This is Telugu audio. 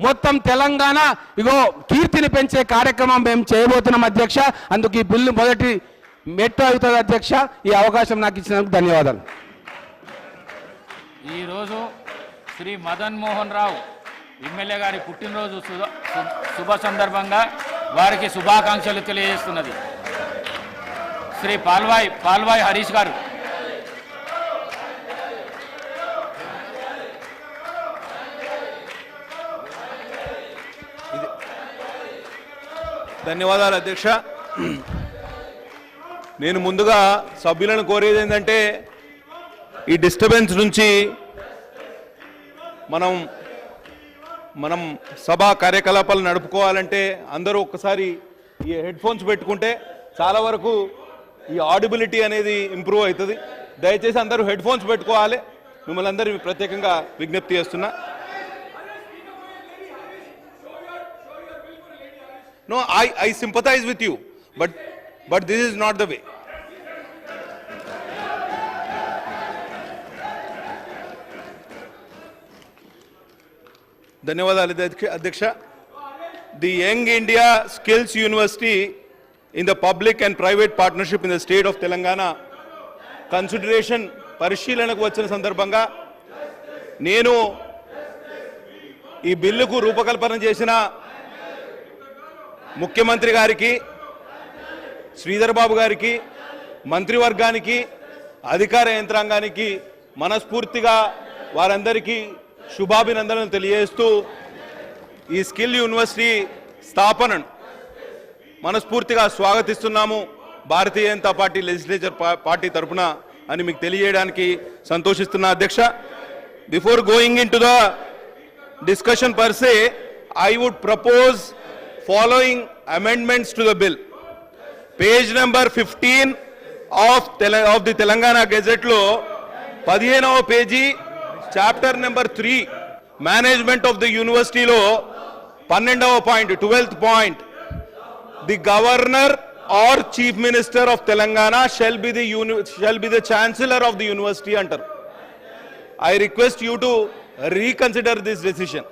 మొత్తం తెలంగాణ ఇగో కీర్తిని పెంచే కార్యక్రమం మేము చేయబోతున్నాం అధ్యక్ష. అందుకు ఈ బిల్లు మొదటి మెట్టు అవుతుంది అధ్యక్ష. ఈ అవకాశం నాకు ఇచ్చినందుకు ధన్యవాదాలు. ఈరోజు శ్రీ మదన్ మోహన్ రావు ఎమ్మెల్యే గారి పుట్టినరోజు శుభ- శుభ సందర్భంగా వారికి శుభాకాంక్షలు తెలియజేస్తున్నది. శ్రీ పాల్వాయ్ పాల్వాయి హరీష్ గారు ధన్యవాదాలు అధ్యక్ష. నేను ముందుగా సభ్యులను కోరేది ఏంటంటే ఈ డిస్టర్బెన్స్ నుంచి మనం మనం సభా కార్యకలాపాలు నడుపుకోవాలంటే అందరూ ఒక్కసారి ఈ హెడ్ ఫోన్స్ పెట్టుకుంటే చాలా వరకు ఈ ఆడిబిలిటీ అనేది ఇంప్రూవ్ అవుతుంది. దయచేసి అందరూ హెడ్ ఫోన్స్ పెట్టుకోవాలి. మిమ్మల్ని అందరూ ప్రత్యేకంగా విజ్ఞప్తి చేస్తున్నా. No, I, I sympathize with you, but, but this is not the way. ధన్యవాదాలు అధ్యక్ష- the young India skills university in the public and private partnership in the state of Telangana consideration పరిశీలనకు వచ్చిన సందర్భంగా నేను ఈ బిల్లుకు రూపకల్పన చేసిన ముఖ్యమంత్రి గారికి శ్రీధర్ బాబు గారికి మంత్రివర్గానికి అధికార యంత్రాంగానికి మనస్ఫూర్తిగా వారందరికీ శుభాభినందనలు తెలియజేస్తూ ఈ స్కిల్ యూనివర్సిటీ స్థాపనను మనస్ఫూర్తిగా స్వాగతిస్తున్నాము Bharatiya Janata party legislature party తరఫున అని మీకు తెలియజేయడానికి సంతోషిస్తున్నా అధ్యక్ష. Before going in to the discussion per se I would propose following amendments to the bill page number fifteen of of the Telangana Gazette లో పదిహేనవ page chapter number three management of the యూనివర్సిటీలో పన్నెండవ point twelfth point the governor or chief minister of Telangana shall be the uni shall be the chancellor of the university అంటారు I request you to reconsider this decision